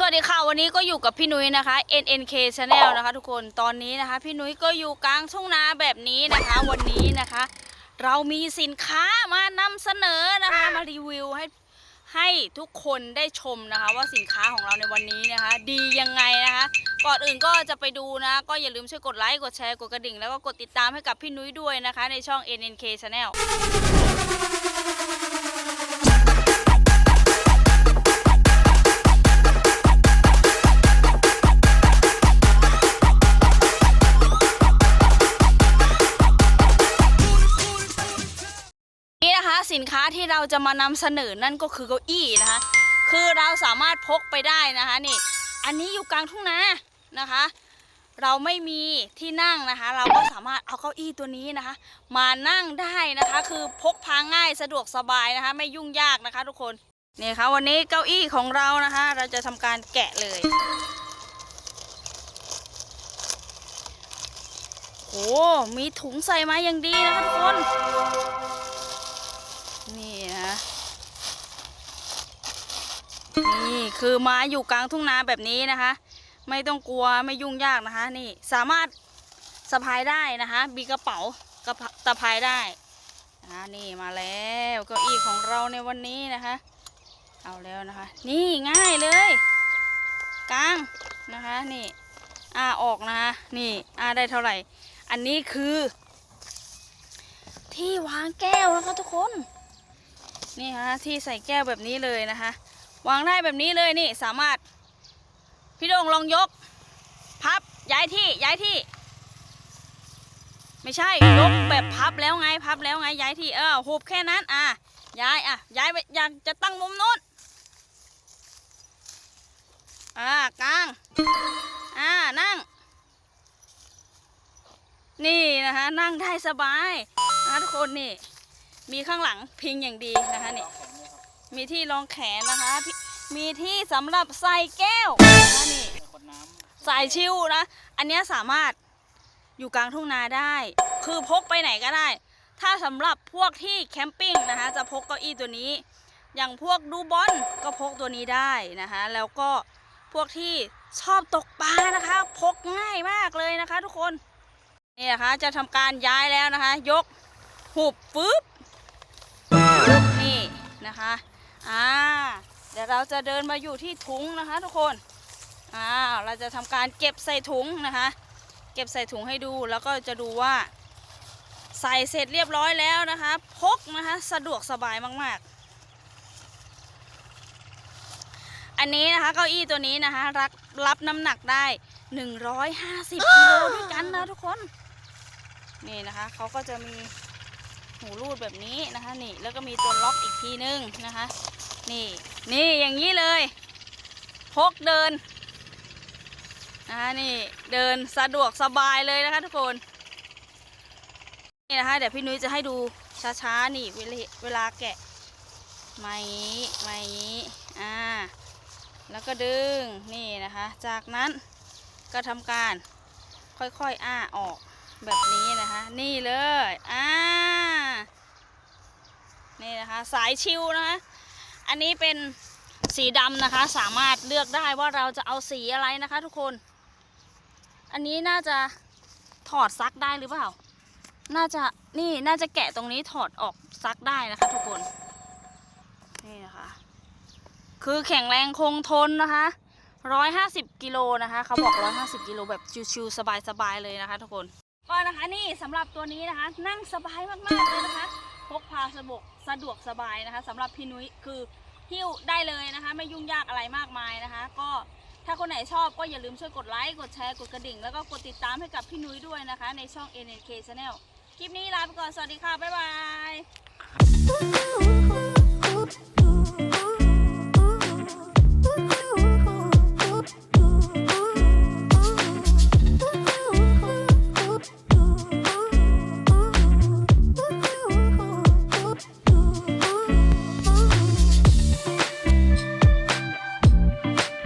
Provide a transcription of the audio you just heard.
สวัสดีค่ะ วันนี้ก็อยู่กับพี่นุ้ยนะคะ NNK Channel นะคะ ทุกคนตอนนี้นะคะ พี่นุ้ยก็อยู่กลางทุ่งนาแบบนี้นะคะ วันนี้นะคะ เรามีสินค้ามานำเสนอนะคะมารีวิวให้ให้ทุกคนได้ชมนะคะ ว่าสินค้าของเราในวันนี้นะคะ ดียังไงนะคะก่อนอื่นก็จะไปดูนะ ก็อย่าลืมช่วยกดไลค์กดแชร์กดกระดิ่ง แล้วก็กดติดตามให้กับพี่นุ้ยด้วยนะคะ ในช่อง NNK Channel สินค้าที่เราจะมานำเสนอนั่นก็คือเก้าอี้นะคะ คือเราสามารถพกไปได้นะคะนี่ อันนี้อยู่กลางทุ่งนานะคะ เราไม่มีที่นั่งนะคะ เราก็สามารถเอาเก้าอี้ตัวนี้นะคะ มานั่งได้นะคะ คือพกพาง่ายสะดวกสบายนะคะ ไม่ยุ่งยากนะคะ ทุกคนนี่ค่ะวันนี้เก้าอี้ของเรานะคะ เราจะทำการแกะเลยโอ้มีถุงใส่มาอย่างดีนะคะทุกคนนะ นี่คือมาอยู่กลางทุ่งนาแบบนี้นะคะ ไม่ต้องกลัวไม่ยุ่งยากนะคะ นี่สามารถสะพายได้นะคะมีกระเป๋ากระเพาสะพายได้นะนี่มาแล้วเก้าอี้ของเราในวันนี้นะคะ เอาแล้วนะคะ นี่ง่ายเลยกลางนะคะนี่อ่าออกนะคะนี่อ่าได้เท่าไหร่ อันนี้คือ ที่วางแก้วนะคะทุกคน นี่ฮะที่ใส่แก้วแบบนี้เลยนะคะ วางได้แบบนี้เลยนี่สามารถ พี่โดงลองยก พับย้ายที่ย้ายที่ ไม่ใช่ยกแบบพับแล้วไงพับแล้วไงย้ายที่เออหุบแค่นั้นอะย้ายอะย้ายไปอยากจะตั้งมุมโน้นอ่ากลางอ่านั่ง นี่นะคะนั่งได้สบายนะทุกคนนี่ มีข้างหลังพิงอย่างดีนะคะนี่ มีที่รองแขนนะคะพี่มีที่สำหรับใส่แก้วนะคะนี่ใส่ชิวนะ อันเนี้ยสามารถอยู่กลางทุ่งนาได้ คือพกไปไหนก็ได้ ถ้าสำหรับพวกที่แคมปิ้งนะคะ จะพกเก้าอี้ตัวนี้ อย่างพวกดูบอลก็พกตัวนี้ได้นะคะ แล้วก็พวกที่ชอบตกปลานะคะ พกง่ายมากเลยนะคะ ทุกคนนี่นะคะจะทำการย้ายแล้วนะคะ ยกหุบฟึบฟึบนี่นะคะ อ่าเดี๋ยวเราจะเดินมาอยู่ที่ถุงนะคะ ทุกคนอ่าเราจะทำการเก็บใส่ถุงนะคะ เก็บใส่ถุงให้ดูแล้วก็จะดูว่า ใส่เสร็จเรียบร้อยแล้วนะคะ พกนะคะสะดวกสบายมาก ๆ อันนี้นะคะเก้าอี้ตัวนี้นะคะรับรับน้ำหนักได้ 150กิโลด้วยกันนะทุกคนนี่นะคะเขาก็จะมีหูรูดแบบนี้นะคะนี่แล้วก็มีตัวล็อกอีกทีนึงนะคะ นี่ นี่อย่างนี้เลย พกเดินนะคะนี่เดินสะดวกสบายเลยนะคะทุกคนนี่นะคะเดี๋ยวพี่นุ้ยจะให้ดูช้าๆนี่เวลาเวลาแกะมาอย่างนี้มาอย่างนี้อ่าแล้วก็ดึงนี่นะคะ จากนั้นก็ทำการค่อยๆอ้าออกแบบนี้นะคะ นี่เลยอ่านี่นะคะสายชิวนะคะ อันนี้เป็นสีดำนะคะ สามารถเลือกได้ว่าเราจะเอาสีอะไรนะคะทุกคน อันนี้น่าจะถอดซักได้หรือเปล่า น่าจะนี่น่าจะแกะตรงนี้ถอดออกซักได้นะคะ ทุกคน นี่นะคะ คือแข็งแรงคงทนนะคะร้อยห้าสิบกิโลนะคะเขาบอกร้อยห้าสิบกิโลแบบชิวๆสบายๆเลยนะคะ ทุกคน ก็นะคะนี่สำหรับตัวนี้นะคะ นั่งสบายมากๆเลยนะคะ พกพาสะดวกสะดวกสบายนะคะสำหรับพี่นุ้ยคือหิ้วได้เลยนะคะ ไม่ยุ่งยากอะไรมากมายนะคะ ก็ถ้าคนไหนชอบก็อย่าลืมช่วยกดไลค์กดแชร์กดกระดิ่ง แล้วก็กดติดตามให้กับพี่นุ้ยด้วยนะคะ ในช่อง NNK Channel คลิปนี้ลาไปก่อน สวัสดีค่ะ บ๊ายบาย